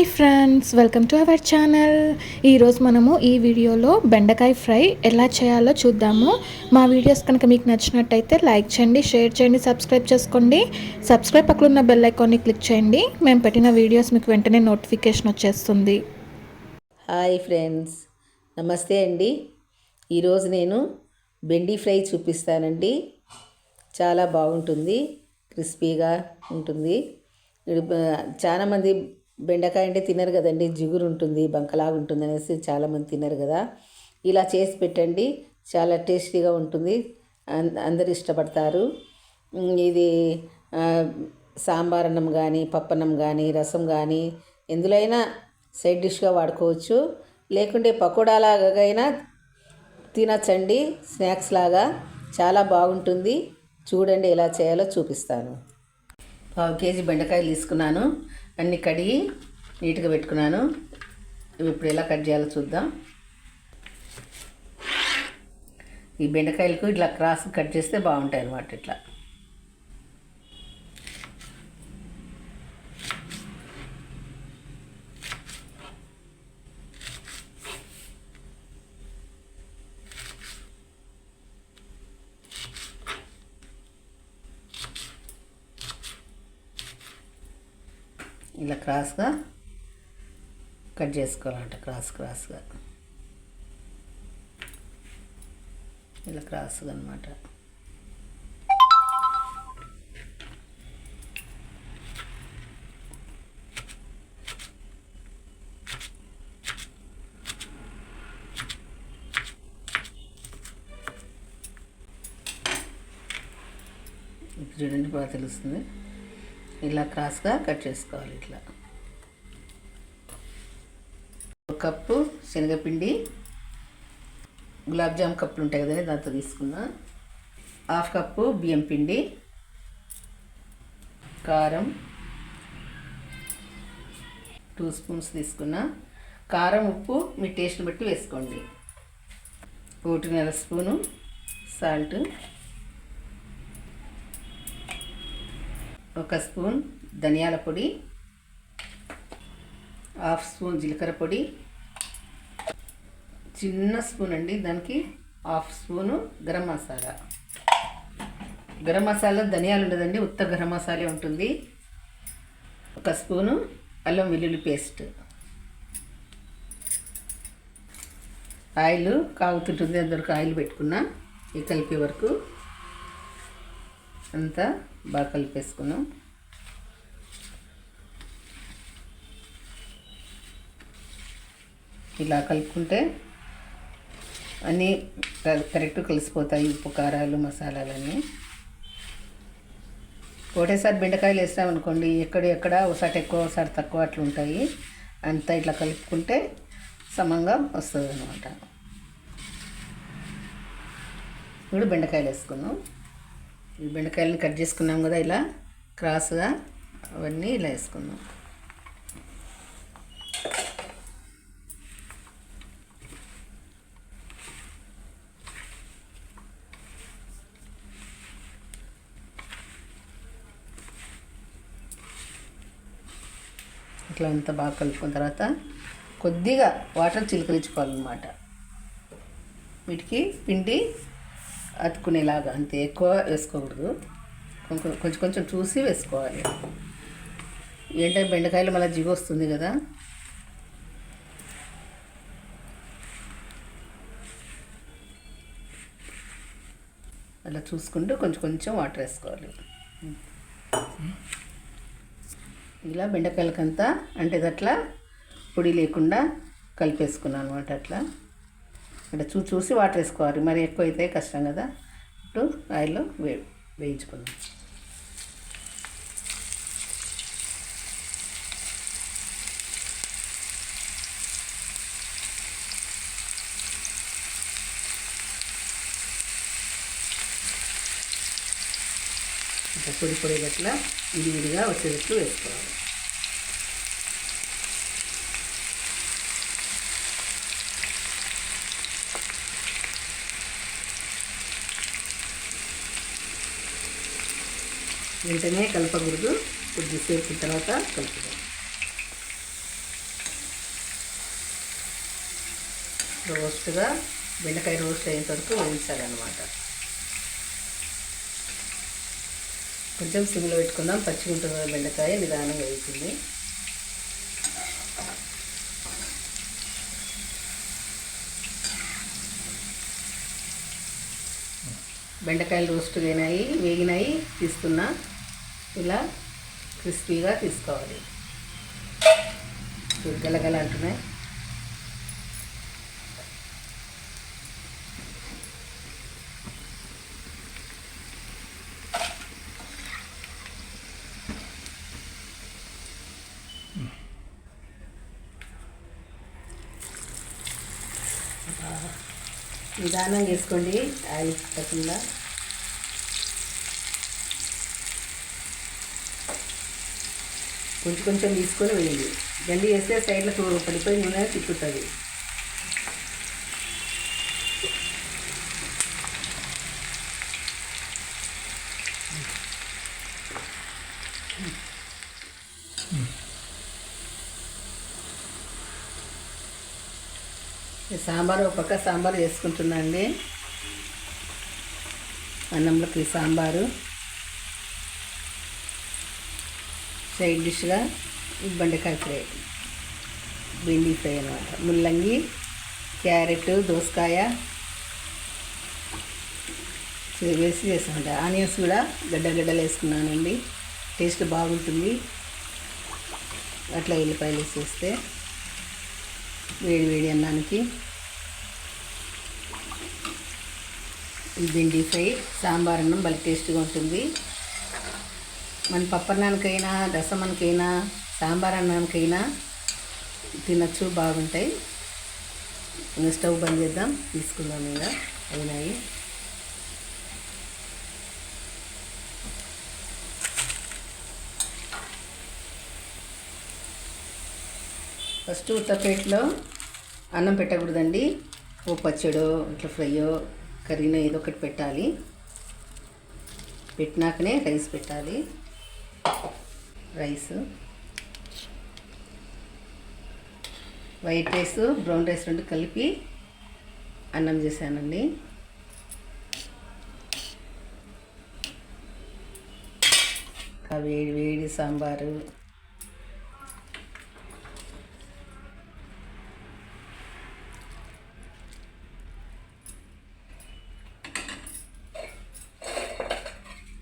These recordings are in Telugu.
Hi friends welcome to our channel. ఈరోజు మనము ఈ వీడియోలో బెండకాయ ఫ్రై ఎలా చేయాలో చూద్దాము. మా వీడియోస్ కనుక మీకు నచ్చినట్టయితే లైక్ చేయండి షేర్ చేయండి సబ్స్క్రైబ్ చేసుకోండి. సబ్స్క్రైబ్ పక్కన ఉన్న బెల్ ఐకాన్ని క్లిక్ చేయండి. మేము పెట్టిన వీడియోస్ మీకు వెంటనే నోటిఫికేషన్ వచ్చేస్తుంది. హాయ్ ఫ్రెండ్స్ నమస్తే అండి. ఈరోజు నేను బెండి ఫ్రై చూపిస్తానండి. చాలా బాగుంటుంది క్రిస్పీగా ఉంటుంది. చాలామంది బెండకాయ అంటే తినరు కదండి జిగురు ఉంటుంది బంకలాగా ఉంటుంది అనేసి చాలామంది తినరు కదా. ఇలా చేసి పెట్టండి చాలా టేస్టీగా ఉంటుంది అందరు ఇష్టపడతారు. ఇది సాంబార్ అన్నం కానీ పప్పన్నం కానీ రసం కానీ ఎందులైనా సైడ్ డిష్గా వాడుకోవచ్చు. లేకుంటే పకోడాలాగైనా తినచ్చండి స్నాక్స్ లాగా. చాలా బాగుంటుంది. చూడండి ఎలా చేయాలో చూపిస్తాను. పావు కేజీ బెండకాయలు తీసుకున్నాను. అన్నీ కడిగి నీట్గా పెట్టుకున్నాను. ఇప్పుడు ఎలా కట్ చేయాలో చూద్దాం. ఈ బెండకాయలకు ఇట్లా క్రాస్ కట్ చేస్తే బాగుంటాయి అన్నమాట ఇట్లా. ఇలా క్రాస్గా కట్ చేసుకోవాలంట క్రాస్ క్రాస్గా. ఇలా క్రాస్గా అనమాట ఇప్పుడు చూడండి బాగా తెలుస్తుంది. ఇలా క్రాస్గా కట్ చేసుకోవాలి ఇట్లా. ఒక కప్పు శనగపిండి గులాబ్ జామ్ కప్పులు ఉంటాయి కదండి దాంతో తీసుకున్నా హాఫ్ కప్పు బియ్యం పిండి కారం టూ స్పూన్స్ తీసుకున్నా. కారం ఉప్పు మీ టేస్ట్ని బట్టి వేసుకోండి. ఒకటిన్నర స్పూను సాల్ట్. ఒక స్పూన్ ధనియాల పొడి హాఫ్ స్పూన్ జీలకర్ర పొడి చిన్న స్పూన్ అండి దానికి హాఫ్ స్పూను గరం మసాలా. గరం మసాలా ధనియాలు ఉండదండి ఉత్త గరం మసాలే ఉంటుంది. ఒక స్పూను అల్లం వెల్లుల్లి పేస్ట్. ఆయిల్ కాగుతుంటుంది అందరికి ఆయిల్ పెట్టుకున్నా ఈ కలిపే వరకు. అంతా బాగా కలిపేసుకున్నాం. ఇలా కలుపుకుంటే అన్నీ కరెక్ట్ కలిసిపోతాయి. ఉప్పు కారాలు మసాలాలన్నీ. ఒకటేసారి బెండకాయలు వేసామనుకోండి ఎక్కడ ఎక్కడ ఒకసారి ఎక్కువ ఒకసారి తక్కువ అట్లా ఉంటాయి. అంతా ఇట్లా కలుపుకుంటే సమంగా వస్తుంది అనమాట ఇప్పుడు బెండకాయలు వేసుకున్నాం. ఈ బెండకాయలను కట్ చేసుకున్నాం కదా ఇలా క్రాస్గా అవన్నీ ఇలా వేసుకున్నాం ఇట్లా అంతా బాగా కలుపుకున్న తర్వాత కొద్దిగా వాటర్ చిలకరించుకోవాలన్నమాట. వీటికి పిండి అతుకునేలాగా అంతే ఎక్కువ వేసుకోకూడదు. కొంచెం కొంచెం కొంచెం చూసి వేసుకోవాలి. ఏంటంటే బెండకాయలు మళ్ళీ జిగు వస్తుంది కదా. అలా చూసుకుంటూ కొంచెం కొంచెం వాటర్ వేసుకోవాలి. ఇలా బెండకాయలకంతా అంటే ఇది అట్లా పొడి లేకుండా కలిపేసుకున్నాను అనమాట అట్లా. అంటే చూ చూసి వాటర్ వేసుకోవాలి. మరి ఎక్కువ అయితే కష్టం కదా. ఇప్పుడు ఆయిల్లో వే వేయించుకుందాం. పొడి పొడి గట్ల విడివిడిగా వచ్చేటట్లు వేసుకోవాలి. వెంటనే కలపకూడదు. కొద్దిసేపు తర్వాత కలుపుదాం. రోస్ట్గా బెండకాయ రోస్ట్ అయ్యేంత వరకు వేయించాలన్నమాట. కొంచెం సిమ్లో పెట్టుకుందాం. పచ్చిగుంటుంది బెండకాయ నిదానంగా వేయించింది బెండకాయలు రోస్ట్ అయినాయి వేగినాయి తీస్తున్నా. ఇలా క్రిస్పీగా తీసుకోవాలి. గలగల అంటున్నాయి. నిదానం చేసుకోండి. ఆయిల్ పెట్టకుండా. కొంచెం కొంచెం తీసుకొని వేయండి. గండి వేస్తే సైడ్లో పడిపోయి నూనె తిప్పుతుంది. ఈ సాంబార్ ఒక పక్క సాంబార్ చేసుకుంటున్నా అండి అన్నంలోకి సాంబారు. సైడ్ డిష్గా బెండకాయ ఫ్రై. బెండి ఫ్రై అనమాట ముల్లంగి క్యారెట్ దోసకాయ. వేసి చేసామండి ఆనియన్స్ కూడా గడ్డ గడ్డలు వేసుకున్నానండి. టేస్ట్ బాగుంటుంది. అట్లా వెల్లిపాయలు వేసి వేస్తే వేడి వేడి అన్నానికి. ఈ బెండి ఫ్రై సాంబార్ అన్నం భలే టేస్ట్గా ఉంటుంది. మన పప్పన్నానికైనా రసమనికైనా సాంబార్ అన్నానికైనా తినచ్చు బాగుంటాయి. ఇంకా స్టవ్ బంద్ చేద్దాం. తీసుకుందాం ఇంకా. అయినాయి. ఫస్ట్ ఉత్తపేటలో అన్నం పెట్టకూడదండి. ఓ పచ్చడో ఇట్లా ఫ్రైయో కర్రీనో ఏదో ఒకటి పెట్టాలి. పెట్టినాకనే రైస్ పెట్టాలి. Rice. White rice brown rice రెండు కలిపి అన్నం చేశానండి. ఆ వేడి వేడి సాంబారు.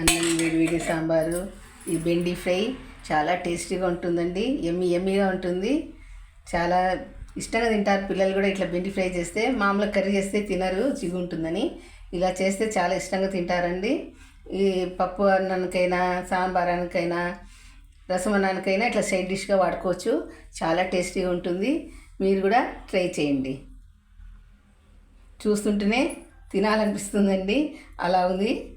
అన్నం వేడివేడి సాంబారు ఈ బెండి ఫ్రై చాలా టేస్టీగా ఉంటుందండి. ఎమ్మి ఎమ్మిగా ఉంటుంది. చాలా ఇష్టంగా తింటారు పిల్లలు కూడా ఇట్లా బెండి ఫ్రై చేస్తే మామూలుగా కర్రీ చేస్తే తినరు చిగుంటుందని ఇలా చేస్తే చాలా ఇష్టంగా తింటారండి. ఈ పప్పు అన్నానికైనా సాంబార్ అన్నకైనా రసం అన్నానికైనా ఇట్లా సైడ్ డిష్గా వాడుకోవచ్చు. చాలా టేస్టీగా ఉంటుంది. మీరు కూడా ట్రై చేయండి. చూస్తుంటేనే తినాలనిపిస్తుందండి. అలా ఉంది.